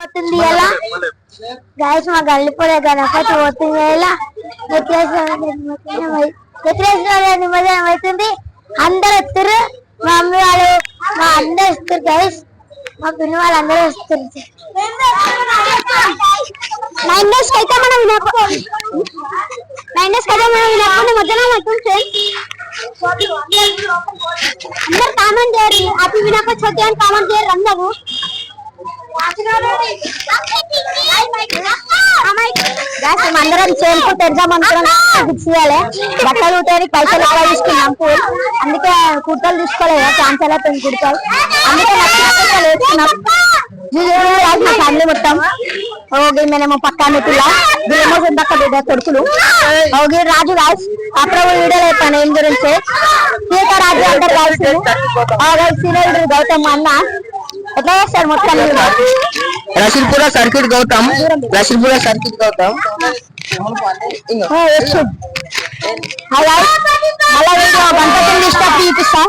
పోతుంది ఎలా? గాయస్ మా గల్లిపోలే గణపతి పోతుంది ఎలా? విఘ్నేశ్వర నిమజ్జనం అవుతుంది అందరు వస్తారు మా మమ్మీ వాళ్ళు మా అందరు వస్తారు గైస్ మా పిన్ని వాళ్ళు అందరూ వస్తారు నైన్ డేస్ అయితే మనం వినప నైన్ డేస్ అయితే మనం వినప్పుడు మధ్యాహ్నం అవుతుంది. అందరు కామెంట్ చేయరు హ్యాపీ వినకపోతే కామెంట్ చేయరు అందరూ. అందరం చేనుకు తెరదాం చేయాలి బట్టలు కుట్టడానికి పైసలు ఎక్కువ తీసుకున్నాం? పూలు. అందుకే కుర్తలు తీసుకోలేదు. క్యాన్సల్ అయిపోయింది కుర్తలు? అందుకే నచ్చిన వేసుకున్నాం. మా ఫ్యామిలీ మొత్తం. ఓకే మేనేమో పక్కా నెట్టులా వీళ్ళేమో సుందక్క బిడ్డ కొడుకులు. ఓగి రాజు రాజ్. అప్పుడు వీడియోలో చెప్పాను ఏం గురించి. సీతారాజు రాజు కలిసి సీనియర్ గౌతమ్ అన్న. చేస్తారు మొత్తం? Rasheedpura circuit Gautam Rasheedpura circuit Gautam. అలా మళ్ళా వీడియో గణపతిని తీసుకొచ్చి చూపిస్తా